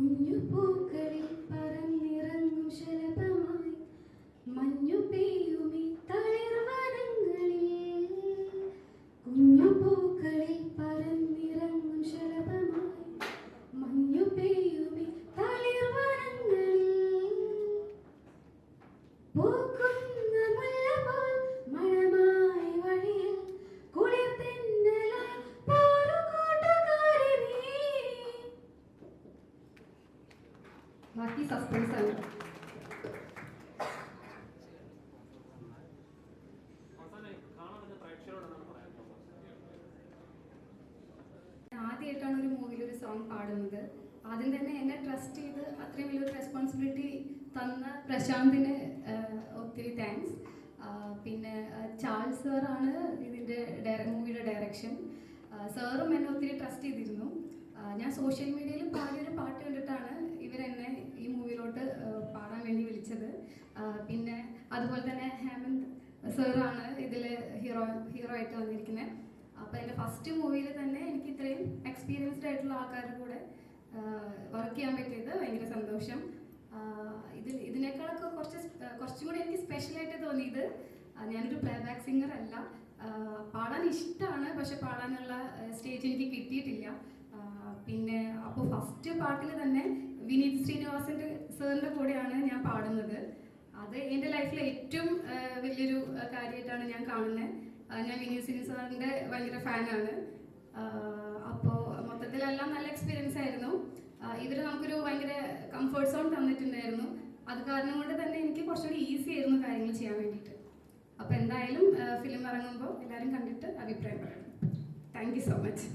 не пукали ബാക്കി സസ്പെൻസ് ആണ് ആദ്യമായിട്ടാണ് ഒരു മൂവിയിൽ ഒരു സോങ് പാടുന്നത്. ആദ്യം തന്നെ എന്നെ ട്രസ്റ്റ് ചെയ്ത് അത്രയും വലിയൊരു റെസ്പോൺസിബിലിറ്റി തന്ന പ്രശാന്തിന് ഒത്തിരി താങ്ക്സ് പിന്നെ ചാൾസ് സാറാണ് ഇതിന്റെ മൂവിയുടെ ഡയറക്ഷൻ സാറും എന്നെ ഒത്തിരി ട്രസ്റ്റ് ചെയ്തിരുന്നു. ഞാൻ സോഷ്യൽ മീഡിയയിൽ പാടിയൊരു പാട്ട് കണ്ടിട്ടാണ് ഇവരെന്നെ ഈ മൂവിയിലോട്ട് പാടാൻ വേണ്ടി വിളിച്ചത്. പിന്നെ അതുപോലെ തന്നെ ഹേമന്ത് സാറാണ് ഇതിൽ ഹീറോ ഹീറോ ആയിട്ട് വന്നിരിക്കുന്നത് അപ്പോൾ എന്റെ ഫസ്റ്റ് മൂവിയിൽ തന്നെ എനിക്ക് ഇത്രയും എക്സ്പീരിയൻസ്ഡ് ആയിട്ടുള്ള ആൾക്കാരുടെ കൂടെ വർക്ക് ചെയ്യാൻ പറ്റിയത് ഭയങ്കര സന്തോഷം. ഇത് ഇതിൽ ഇതിനേക്കാളൊക്കെ കുറച്ച് കുറച്ചും കൂടി എനിക്ക് സ്പെഷ്യലായിട്ട് തോന്നിയത് ഞാനൊരു പ്ലേ ബാക്ക് സിംഗർ അല്ല പാടാൻ ഇഷ്ടമാണ് പക്ഷെ പാടാനുള്ള സ്റ്റേജ് എനിക്ക് കിട്ടിയിട്ടില്ല. പിന്നെ അപ്പോൾ ഫസ്റ്റ് പാട്ടിൽ തന്നെ വിനീത് ശ്രീനിവാസിന്റെ സേറിന്റെ കൂടെയാണ് ഞാൻ പാടുന്നത്. അത് എന്റെ ലൈഫിലെ ഏറ്റവും വലിയൊരു കാര്യമായിട്ടാണ് ഞാൻ കാണുന്നത് ഞാൻ വിനീത് ശ്രീനി സാറിന്റെ ഭയങ്കര ഫാനാണ്. അപ്പോൾ മൊത്തത്തിലെല്ലാം നല്ല എക്സ്പീരിയൻസ് ആയിരുന്നു. ഇവർ നമുക്കൊരു ഭയങ്കര കംഫർട്ട് സോൺ തന്നിട്ടുണ്ടായിരുന്നു. അത് കാരണം കൊണ്ട് തന്നെ എനിക്ക് കുറച്ചുകൂടി ഈസി ആയിരുന്നു കാര്യങ്ങൾ ചെയ്യാൻ വേണ്ടിയിട്ട്. അപ്പോൾ എന്തായാലും ഫിലിം ഇറങ്ങുമ്പോൾ എല്ലാവരും കണ്ടിട്ട് അഭിപ്രായം പറയണം. Thank so much